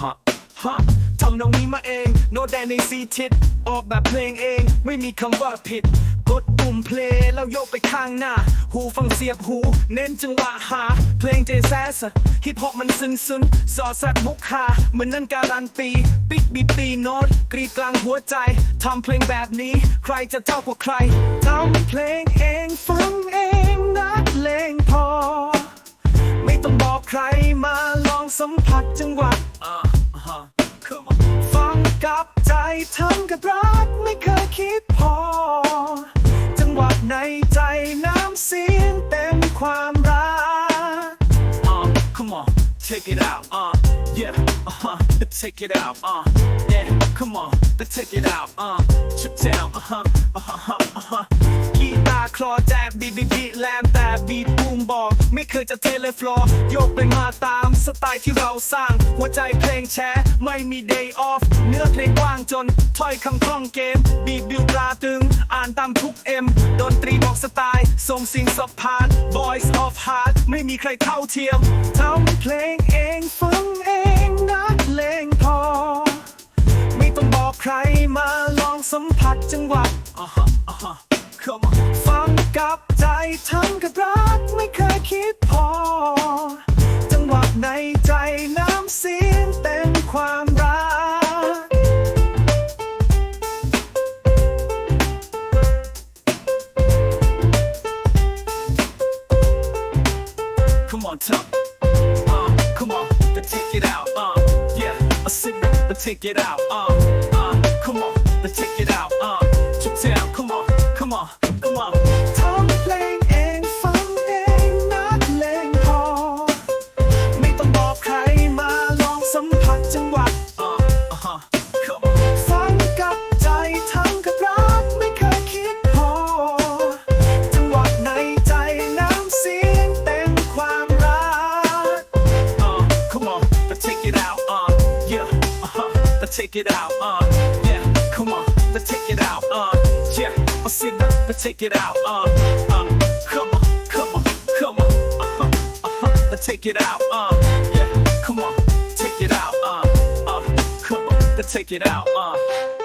ฮะทำตรงนี้มาเอง โน้ตแดนในซีทิดออกแบบเพลงเอง ไม่มีคำว่าผิด กดปุ่มเพลย์แล้วโยกไปข้างหน้า หูฟังเสียบหู เน้นจังหวะหา เพลงเจแซสฮิปฮอปมันซึนซึนๆสอดแซบมุกคาเหมือนนั่นการันตี ปิกบีตีโน้ตกรีดกลางหัวใจ ทำเพลงแบบนี้ ใครจะเท่ากว่าใครทำเพลงเอง สัมผัสจังหวะฟังกับใจทำกับรักไม่เคยคิดพอ จังหวะในใจน้ำเสียงเต็มความรัก Uh, come on, take it out, uh, yeah, uh-huh, take it out, uh, yeah, come on, let's take it out, uh, chip down, uh-huh, uh-huh, uh-huh กีตาร์คลอแจกบีบีบีแลมแต่บีทบูมบอก ไม่เคยจะเทเลฟลอร์โยกไปมาตามสไตล์ที่เราสร้าง หัวใจเพลงแชร์ไม่มี day off เนื้อเพลงกว้างจนถ้อยคำคล่องเกม บีบบิวตราตึง อ่านตามทุกเอ็มดนตรีบอกสไตล์ส่งสิ่งสะพาน voice of heart ไม่มีใครเท่าเทียมทำเพลงเองฟังเองนักเลงพอ ไม่ต้องบอกใครมาลองสัมผัสจังหวะ uh-huh, uh-huh. Come on. ฟังกับใจ ทำกับรักไม่เคยคิดพอ จังหวะในใจน้ำเสียงเต็มความรัก Come on, top. Uh, come on, let's take it out. Uh, yeah, a sip, let's take it out. Uh, uh, come on, let's take it out. Uh, take it out. Uh, yeah, come on, let's take it out. Uh, yeah, I'll sit down, let's take it out. Uh, uh, come on, come on, come on. Uh-huh, uh-huh, let's take it out. Uh, yeah, come on, take it out. Uh, uh, come on, let's take it out. Uh.